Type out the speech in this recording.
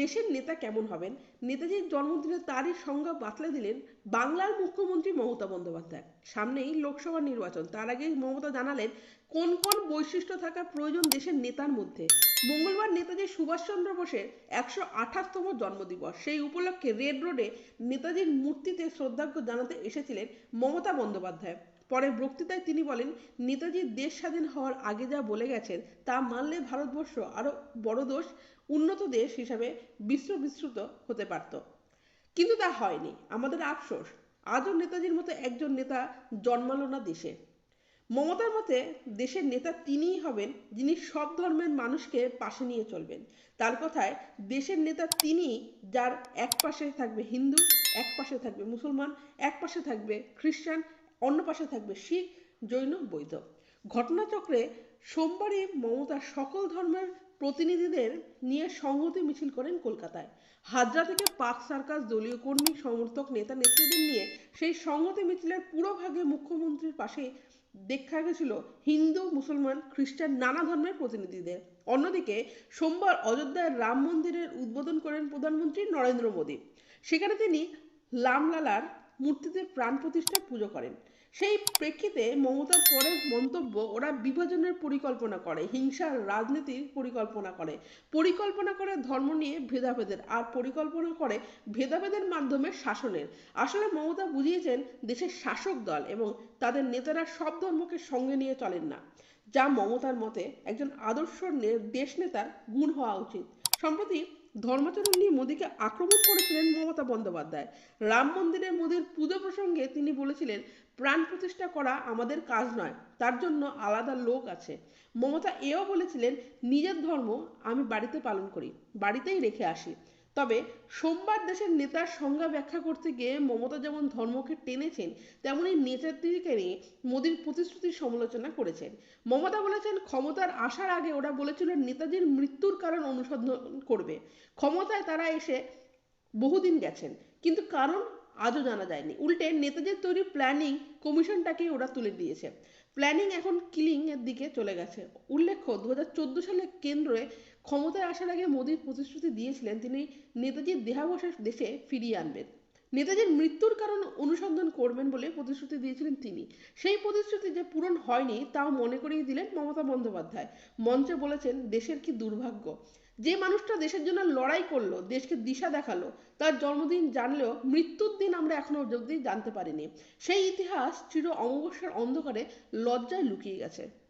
দেশের নেতা কেমন হবেন? নেতাজির জন্মদিনে তারই সংজ্ঞা বাতলে দিলেন বাংলার মুখ্যমন্ত্রী মমতা বন্দ্যোপাধ্যায়। সামনেই লোকসভা নির্বাচন, তার আগেই মমতা জানালেন কোন কোন বৈশিষ্ট্য থাকা প্রয়োজন দেশের নেতার মধ্যে। মঙ্গলবার নেতাজি সুভাষচন্দ্র বোসের একশো আঠাশতম জন্মদিবস। সেই উপলক্ষে রেড রোডে নেতাজির মূর্তিতে শ্রদ্ধার্ঘ্য জানাতে এসেছিলেন মমতা বন্দ্যোপাধ্যায়। পরে বক্তৃতায় তিনি বলেন, নেতাজি দেশ স্বাধীন হওয়ার আগে যা বলে গেছেন তা মানলে ভারতবর্ষ আরও বড় দোষ, উন্নত দেশ হিসাবে বিশ্ব বিস্তৃত হতে পারত। কিন্তু তা হয়নি। আমাদের আফসোস, আজও নেতাজির মতো একজন নেতা জন্মালো না দেশে। মমতার মতে, দেশের নেতা তিনিই হবেন যিনি সব ধর্মের মানুষকে পাশে নিয়ে চলবেন। তার কথায়, দেশের নেতা তিনি যার এক পাশে থাকবে হিন্দু, এক পাশে থাকবে মুসলমান, এক পাশে থাকবে খ্রিস্টান অন্য পাশে থাকবে শিখ, জৈন বৈধ ঘটনাচক্রে সোমবারই মমতা সকল ধর্মের প্রতিনিধিদের নিয়ে সংহতি মিছিল করেন কলকাতায়। হাজরা থেকে পাক সার্কাস দলীয় কর্মী, সমর্থক, নেতা, নেত্রীদের নিয়ে সেই সংহতি মিছিলের পুরো ভাগে মুখ্যমন্ত্রীর পাশে দেখা গেছিল হিন্দু, মুসলমান, খ্রিস্টান, নানা ধর্মের প্রতিনিধিদের। অন্যদিকে সোমবার অযোধ্যায় রাম মন্দিরের উদ্বোধন করেন প্রধানমন্ত্রী নরেন্দ্র মোদী। সেখানে তিনি লামলালার মূর্তিতে প্রাণ প্রতিষ্ঠা পুজো করেন। সেই প্রেক্ষিতে মমতার পরের মন্তব্য ওরা বিভাজনের পরিকল্পনা করে হিংসার রাজনীতির পরিকল্পনা করে। পরিকল্পনা করে ধর্ম নিয়ে ভেদাভেদের আর পরিকল্পনা করে ভেদাভেদের মাধ্যমে শাসনের। আসলে মমতা বুঝিয়েছেন দেশের শাসক দল এবং তাদের নেতারা সব ধর্মকে সঙ্গে নিয়ে চলেন না। যা মমতার মতে একজন আদর্শ দেশ নেতার গুণ হওয়া উচিত। সম্প্রতি ধর্মাচরণ নিয়ে মোদীকে আক্রমণ করেছিলেন মমতা বন্দ্যোপাধ্যায়। রাম মন্দিরে মোদীর পুজো প্রসঙ্গে তিনি বলেছিলেন, প্রাণ প্রতিষ্ঠা করা আমাদের কাজ নয়, তার জন্য আলাদা লোক আছে। মমতা এও বলেছিলেন, নিজের ধর্ম আমি বাড়িতে পালন করি, বাড়িতেই রেখে আসি। তবে সোমবার দেশের নেতার সংজ্ঞা ব্যাখ্যা করতে গিয়ে মমতা যেমন ধর্মকে টেনেছেন, তেমনি নেতাদিকে নিয়ে মোদীর প্রতিশ্রুতির সমালোচনা করেছেন। মমতা বলেছেন, ক্ষমতার আসার আগে ওরা বলেছিল নেতাজির মৃত্যুর কারণ অনুসন্ধান করবে। ক্ষমতায় তারা এসে বহুদিন গেছেন, কিন্তু কারণ আজও জানা যায়নি। উল্টে নেতাজির তৈরি প্ল্যানিং কমিশনটাকেই ওরা তুলে দিয়েছে। প্ল্যানিং এখন কিলিং এর দিকে চলে গেছে। উল্লেখ্য দু হাজার চোদ্দ সালে কেন্দ্রে ক্ষমতায় আসার আগে মোদীর প্রতিশ্রুতি দিয়েছিলেন তিনি নেতাজির দেহাবশেষ দেশে ফিরিয়ে আনবেন। নেতাজির মৃত্যুর কারণ অনুসন্ধান করবেন বলে প্রতিশ্রুতি দিয়েছিলেন তিনি। সেই প্রতিশ্রুতি যে পূরণ হয়নি তাও মনে করিয়ে দিলেন মমতা বন্দ্যোপাধ্যায়। মঞ্চে বলেছেন, দেশের কি দুর্ভাগ্য? যে মানুষটা দেশের জন্য লড়াই করল, দেশকে দিশা দেখাল, তার জন্মদিন জানলেও মৃত্যুর দিন আমরা এখনও অবধি জানতে পারিনি। সেই ইতিহাস চির অমাবস্যার অন্ধকারে লজ্জায় লুকিয়ে গেছে।